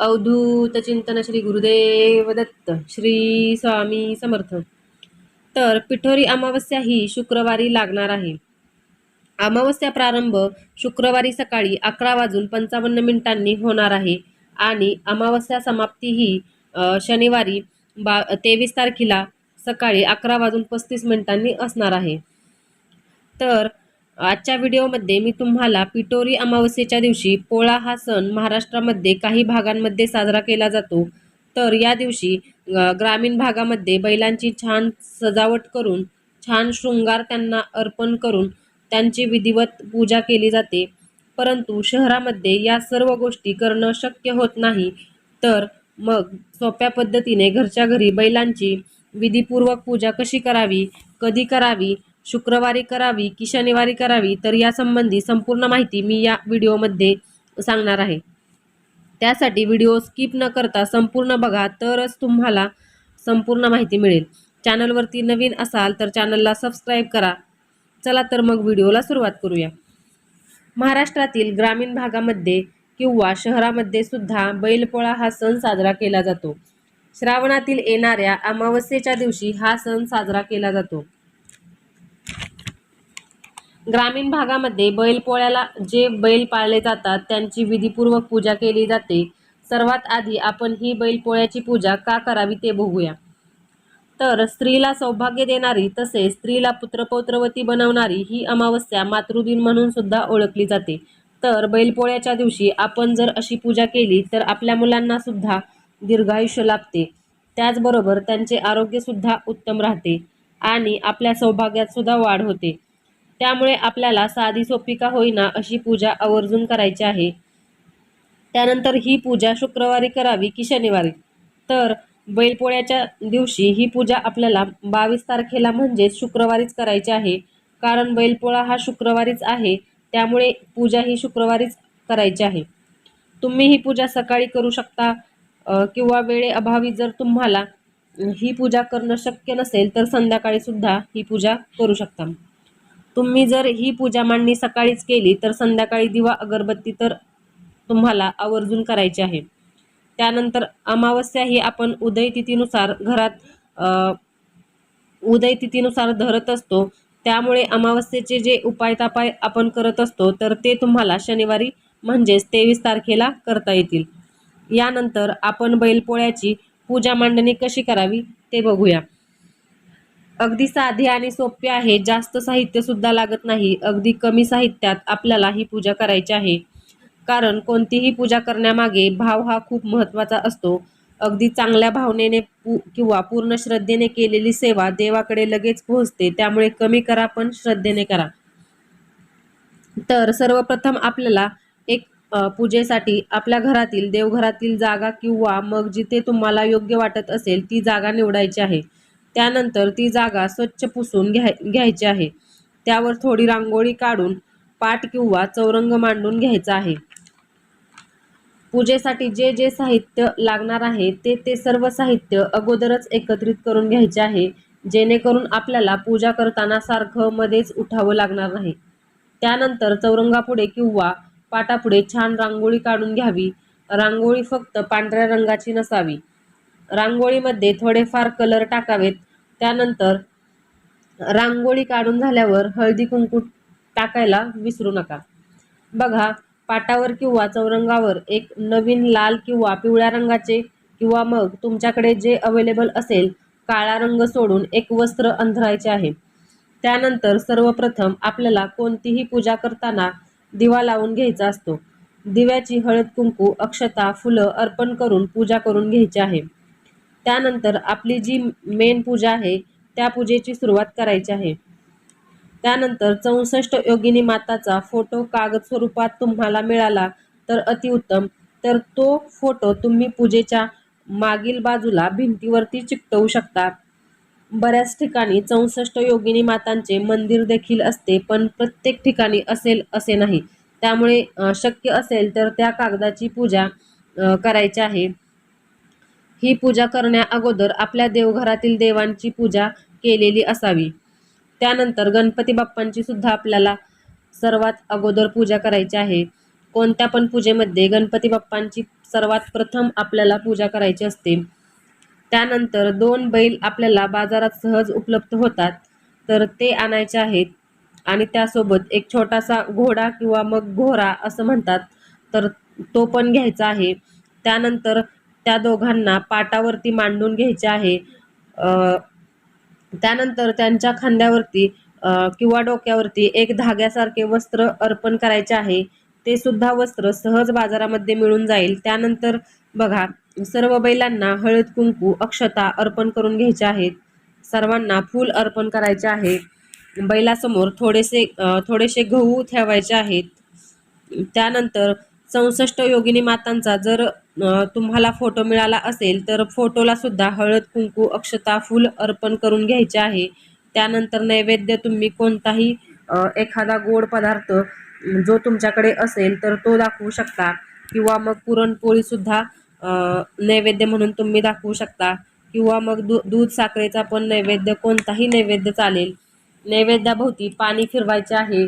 अवधूत चिंतन श्री गुरुदेव दत्त श्री स्वामी समर्थ. तर पिठोरी अमावस्या ही शुक्रवारी लागणार आहे. अमावस्या प्रारंभ शुक्रवारी सकाळी अकरा वाजून पंचावन्न मिनिटांनी होणार आहे आणि अमावस्या समाप्ती ही शनिवारी बा तेवीस तारखेला सकाळी अकरा वाजून पस्तीस मिनिटांनी असणार आहे. तर आजच्या व्हिडिओमध्ये मी तुम्हाला पिटोरी अमावस्येच्या दिवशी पोळा हा सण महाराष्ट्रामध्ये काही भागांमध्ये साजरा केला जातो. तर या दिवशी ग्रामीण भागामध्ये बैलांची छान सजावट करून छान शृंगार त्यांना अर्पण करून त्यांची विधिवत पूजा केली जाते. परंतु शहरामध्ये या सर्व गोष्टी करणं शक्य होत नाही. तर मग सोप्या पद्धतीने घरच्या घरी बैलांची विधीपूर्वक पूजा कशी करावी कधी करावी शुक्रवारी करावी की शनिवारी करावी तर यासंबंधी संपूर्ण माहिती मी या व्हिडिओमध्ये सांगणार आहे. त्यासाठी व्हिडिओ स्किप न करता संपूर्ण बघा तरच तुम्हाला संपूर्ण माहिती मिळेल. चॅनलवरती नवीन असाल तर चॅनलला सबस्क्राईब करा. चला तर मग व्हिडिओला सुरुवात करूया. महाराष्ट्रातील ग्रामीण भागामध्ये किंवा शहरामध्ये सुद्धा बैलपोळा हा सण साजरा केला जातो. श्रावणातील येणाऱ्या अमावस्येच्या दिवशी हा सण साजरा केला जातो. ग्रामीण भागामध्ये बैलपोळ्याला जे बैल पाळले जातात त्यांची विधीपूर्वक पूजा केली जाते. सर्वात आधी आपण ही बैलपोळ्याची पूजा का करावी ते बघूया. तर स्त्रीला सौभाग्य देणारी तसेच स्त्रीला पुत्रपौत्रवती बनवणारी ही अमावस्या मातृदिन म्हणून सुद्धा ओळखली जाते. तर बैलपोळ्याच्या दिवशी आपण जर अशी पूजा केली तर आपल्या मुलांना सुद्धा दीर्घायुष्य लाभते. त्याचबरोबर त्यांचे आरोग्य सुद्धा उत्तम राहते आणि आपल्या सौभाग्यात सुद्धा वाढ होते. त्यामुळे आपल्याला साधी सोपी का होईना अशी पूजा आवर्जून करायची आहे. त्यानंतर ही पूजा शुक्रवारी करावी की शनिवारी? तर बैलपोळ्याच्या दिवशी ही पूजा आपल्याला बावीस तारखेला म्हणजेच शुक्रवारीच करायची आहे. कारण बैलपोळा हा शुक्रवारीच आहे त्यामुळे पूजा ही शुक्रवारीच करायची आहे. तुम्ही ही पूजा सकाळी करू शकता किंवा वेळेअभावी जर तुम्हाला ही पूजा करणं शक्य नसेल तर संध्याकाळी सुद्धा ही पूजा करू शकता. तुम्ही जर ही पूजा मांडणी सकाळीच केली तर संध्याकाळी दिवा अगरबत्ती तर तुम्हाला आवर्जून करायची आहे. त्यानंतर अमावस्या ही आपण उदयतिथीनुसार घरात उदयतिथीनुसार धरत असतो. त्यामुळे अमावस्येचे जे उपाय तापाय आपण करत असतो तर ते तुम्हाला शनिवारी म्हणजेच तेवीस तारखेला करता येतील. यानंतर आपण बैलपोळ्याची पूजा मांडणी कशी करावी ते बघूया. अगदी साधे आणि सोपे आहे. जास्त साहित्य सुद्धा लागत नाही. अगदी कमी साहित्यात आपल्याला ही पूजा करायची आहे. कारण कोणतीही पूजा करण्यामागे भाव हा खूप महत्त्वाचा असतो. अगदी चांगल्या भावनेने पू किंवा पूर्ण श्रद्धेने केलेली सेवा देवाकडे लगेच पोहोचते. त्यामुळे कमी करा पण श्रद्धेने करा. तर सर्वप्रथम आपल्याला एक पूजेसाठी आपल्या घरातील देवघरातील जागा किंवा मग जिथे तुम्हाला योग्य वाटत असेल ती जागा निवडायची आहे. त्यानंतर ती जागा स्वच्छ पुसून घ्याय घ्यायची आहे. त्यावर थोडी रांगोळी काढून पाट किंवा चौरंग मांडून घ्यायचा आहे. पूजेसाठी जे जे साहित्य लागणार आहे ते ते सर्व साहित्य अगोदरच एकत्रित करून घ्यायचे आहे जेणेकरून आपल्याला पूजा करताना सारखं मध्येच उठावं लागणार नाही. त्यानंतर चौरंगापुढे किंवा पाटापुढे छान रांगोळी काढून घ्यावी. रांगोळी फक्त पांढऱ्या रंगाची नसावी. रांगोळीमध्ये थोडेफार कलर टाकावेत. त्यानंतर रांगोळी काढून झाल्यावर हळदी कुंकू टाकायला विसरू नका. बघा पाटावर किंवा चौरंगावर एक नवीन लाल किंवा पिवळ्या रंगाचे किंवा मग तुमच्याकडे जे अवेलेबल असेल काळा रंग सोडून एक वस्त्र अंधरायचे आहे. त्यानंतर सर्वप्रथम आपल्याला कोणतीही पूजा करताना दिवा लावून घ्यायचा असतो. दिव्याची हळद कुंकू अक्षता फुलं अर्पण करून पूजा करून घ्यायची आहे. त्यानंतर आपली जी मेन पूजा आहे त्या पूजेची सुरुवात करायची आहे. त्यानंतर चौसष्ट योगिनी माताचा फोटो कागद स्वरूपात तुम्हाला मिळाला तर अतिउत्तम तर तो फोटो तुम्ही पूजेच्या मागील बाजूला भिंतीवरती चिकटवू शकता. बऱ्याच ठिकाणी चौसष्ट योगिनी मातांचे मंदिर देखील असते पण प्रत्येक ठिकाणी असेल असे नाही. त्यामुळे शक्य असेल तर त्या कागदाची पूजा करायची आहे. ही पूजा करण्या अगोदर आपल्या देवघरातील देवांची पूजा केलेली असावी. त्यानंतर गणपती बाप्पांची सुद्धा आपल्याला सर्वात अगोदर पूजा करायची आहे. कोणत्या पण पूजेमध्ये गणपती बाप्पांची सर्वात प्रथम आपल्याला पूजा करायची असते. त्यानंतर दोन बैल आपल्याला बाजारात सहज उपलब्ध होतात. तर ते आणायचे आहेत आणि त्यासोबत एक छोटासा घोडा किंवा मग घोरा असं म्हणतात. तर तो पण घ्यायचा आहे. त्यानंतर त्या दोघांना पाटावरती मांडून घ्यायचे आहे. त्यानंतर त्यांच्या खांद्यावरती किंवा डोक्यावरती एक धाग्यासारखे वस्त्र अर्पण करायचे आहे. ते सुद्धा वस्त्र सहज बाजारामध्ये मिळून जाईल. त्यानंतर बघा सर्व बैलांना हळद कुंकू अक्षता अर्पण करून घ्यायचे आहेत. सर्वांना फूल अर्पण करायचे आहे. बैलासमोर थोडेसे थोडेसे गहू ठेवायचे आहेत. त्यानंतर चौसष्ट योगिनी मातांचा जर तुम्हाला फोटो मिळाला असेल तर फोटोला सुद्धा हळद कुंकू अक्षता फूल अर्पण करून घ्यायचे आहे. त्यानंतर नैवेद्य तुम्ही कोणताही एखादा गोड पदार्थ जो तुमच्याकडे असेल तर तो दाखवू शकता. किंवा मग पुरणपोळी सुद्धा नैवेद्य म्हणून तुम्ही दाखवू शकता. किंवा मग दू दूध साखरेचा पण नैवेद्य कोणताही नैवेद्य चालेल. नैवेद्याभोवती पाणी फिरवायचे आहे.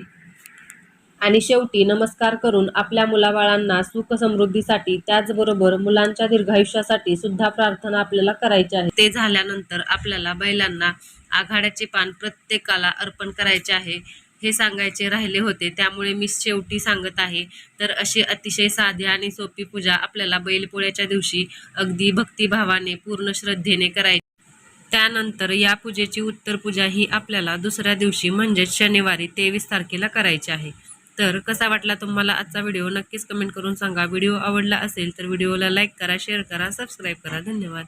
आणि शेवटी नमस्कार करून आपल्या मुलाबाळांना सुख समृद्धीसाठी त्याचबरोबर मुलांच्या दीर्घायुष्यासाठी सुद्धा प्रार्थना आपल्याला करायची आहे. ते झाल्यानंतर आपल्याला बैलांना आघाड्याचे पान प्रत्येकाला अर्पण करायचे आहे. हे सांगायचे राहिले होते. त्यामुळे मी शेवटी सांगत आहे तर अशी अतिशय साधी आणि सोपी पूजा आपल्याला बैलपोळ्याच्या दिवशी अगदी भक्तिभावाने पूर्ण श्रद्धेने करायची. त्यानंतर या पूजेची उत्तर पूजा ही आपल्याला दुसऱ्या दिवशी म्हणजेच शनिवारी तेवीस तारखेला करायची आहे. तर कसा वाटला तुम्हाला आजचा व्हिडिओ? नक्कीच कमेंट करून सांगा. व्हिडिओ आवडला असेल तर व्हिडिओला लाईक करा शेअर करा सबस्क्राईब करा. धन्यवाद.